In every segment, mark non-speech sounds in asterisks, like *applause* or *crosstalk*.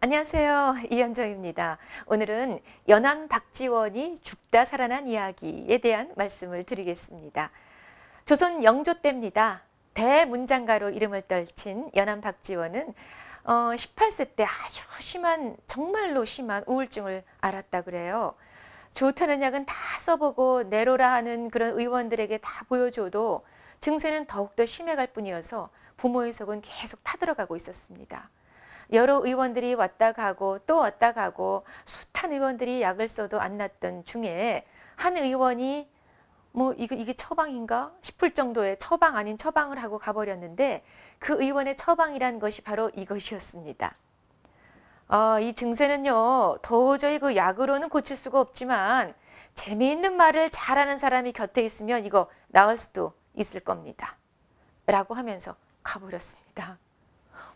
안녕하세요. 이현정입니다. 오늘은 연안 박지원이 죽다 살아난 이야기에 대한 말씀을 드리겠습니다. 조선 영조 때입니다. 대문장가로 이름을 떨친 연안 박지원은 어, 18세 때 아주 심한 정말로 심한 우울증을 앓았다 그래요. 좋다는 약은 다 써보고 내로라 하는 그런 의원들에게 다 보여줘도 증세는 더욱더 심해갈 뿐이어서 부모의 속은 계속 타들어가고 있었습니다. 여러 의원들이 왔다 가고 또 왔다 가고 숱한 의원들이 약을 써도 안 낫던 중에 한 의원이 뭐 이거 이게 처방인가 싶을 정도의 처방 아닌 처방을 하고 가버렸는데 그 의원의 처방이란 것이 바로 이것이었습니다. 아, 이 증세는요 도저히 그 약으로는 고칠 수가 없지만 재미있는 말을 잘하는 사람이 곁에 있으면 이거 나을 수도 있을 겁니다. 라고 하면서 가버렸습니다.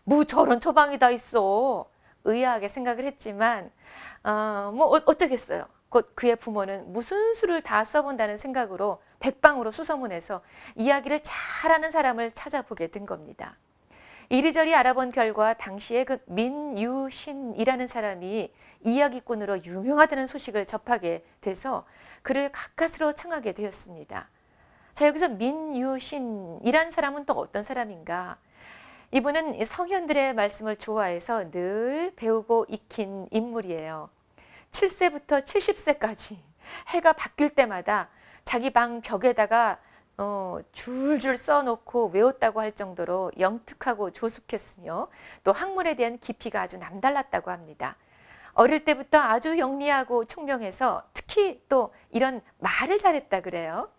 뭐 저런 처방이 다 있어. 의아하게 생각을 했지만 어, 뭐 어- 어쩌겠어요. 곧 그의 부모는 무슨 수를 다 써본다는 생각으로 백방으로 수소문해서 이야기를 잘하는 사람을 찾아보게 된 겁니다. 이리저리 알아본 결과 당시에 그 민유신이라는 사람이 이야기꾼으로 유명하다는 소식을 접하게 돼서 그를 가까스로 청하게 되었습니다. 자 여기서 민유신이란 사람은 또 어떤 사람인가? 이분은 이 성현들의 말씀을 좋아해서 늘 배우고 익힌 인물이에요. 7세부터 70세까지 해가 바뀔 때마다 자기 방 벽에다가 어, 줄줄 써놓고 외웠다고 할 정도로 영특하고 조숙했으며 또 학문에 대한 깊이가 아주 남달랐다고 합니다. 어릴 때부터 아주 영리하고 총명해서 특히 또 이런 말을 잘했다 그래요.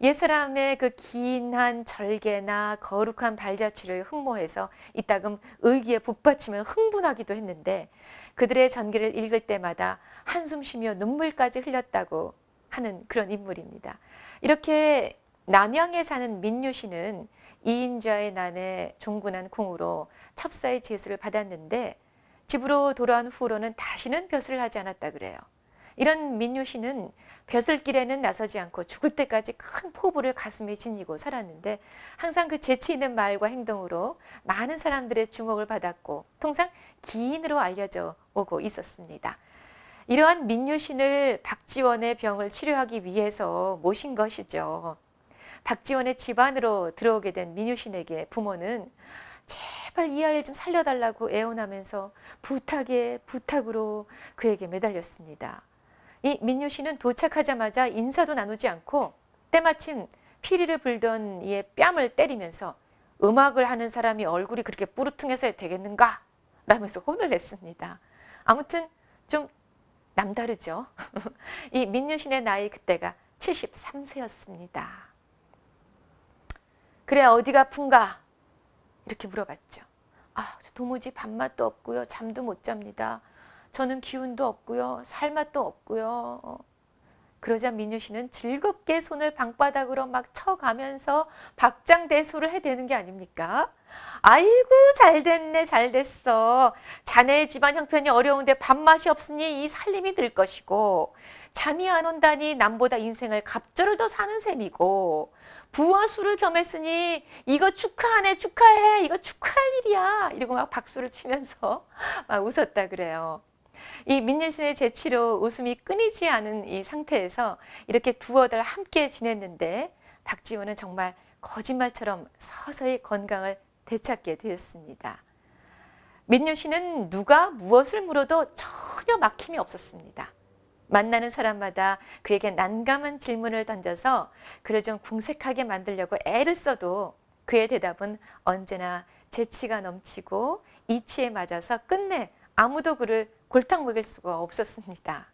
옛사람의 그 긴한 절개나 거룩한 발자취를 흠모해서 이따금 의기에 북받치며 흥분하기도 했는데 그들의 전기를 읽을 때마다 한숨 쉬며 눈물까지 흘렸다고 하는 그런 인물입니다. 이렇게 남양에 사는 민유 씨는 이인자의 난에 종군한 궁으로 첩사의 제수를 받았는데 집으로 돌아온 후로는 다시는 벼슬을 하지 않았다 그래요. 이런 민유 씨는 벼슬길에는 나서지 않고 죽을 때까지 큰 포부를 가슴에 지니고 살았는데 항상 그 재치 있는 말과 행동으로 많은 사람들의 주목을 받았고 통상 기인으로 알려져 오고 있었습니다. 이러한 민유 신을 박지원의 병을 치료하기 위해서 모신 것이죠. 박지원의 집안으로 들어오게 된 민유 신에게 부모는 제발 이 아이를 좀 살려달라고 애원하면서 부탁에 부탁으로 그에게 매달렸습니다. 이 민유 씨는 도착하자마자 인사도 나누지 않고 때마침 피리를 불던 이의 뺨을 때리면서 음악을 하는 사람이 얼굴이 그렇게 뿌르퉁해서 되겠는가? 라면서 혼을 냈습니다. 아무튼 좀 남다르죠. *laughs* 이 민유신의 나이 그때가 73세였습니다. 그래 어디가 아픈가? 이렇게 물어봤죠. 아, 저 도무지 밥맛도 없고요. 잠도 못 잡니다. 저는 기운도 없고요. 살맛도 없고요. 어. 그러자 민유 씨는 즐겁게 손을 방바닥으로 막 쳐가면서 박장대소를 해대는 게 아닙니까? 아이고 잘 됐네 잘 됐어. 자네의 집안 형편이 어려운데 밥맛이 없으니 이 살림이 들 것이고 잠이 안 온다니 남보다 인생을 갑절을 더 사는 셈이고 부와 술을 겸했으니 이거 축하하네 축하해 이거 축하할 일이야 이러고 막 박수를 치면서 *laughs* 막 웃었다 그래요. 이 민유신의 재치로 웃음이 끊이지 않은 이 상태에서 이렇게 두어 달 함께 지냈는데 박지원은 정말 거짓말처럼 서서히 건강을 되찾게 되었습니다. 민유 씨는 누가 무엇을 물어도 전혀 막힘이 없었습니다. 만나는 사람마다 그에게 난감한 질문을 던져서 그를 좀 궁색하게 만들려고 애를 써도 그의 대답은 언제나 재치가 넘치고 이치에 맞아서 끝내 아무도 그를 골탕 먹일 수가 없었습니다.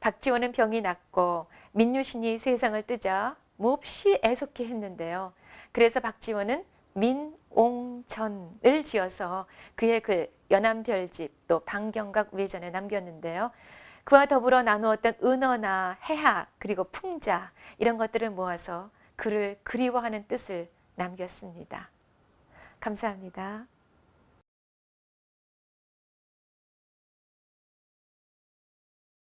박지원은 병이 낫고 민유신이 세상을 뜨자 몹시 애석해 했는데요. 그래서 박지원은 민옹전을 지어서 그의 글 연암별집 또 방경각 외전에 남겼는데요. 그와 더불어 나누었던 은어나 해학 그리고 풍자 이런 것들을 모아서 그를 그리워하는 뜻을 남겼습니다. 감사합니다.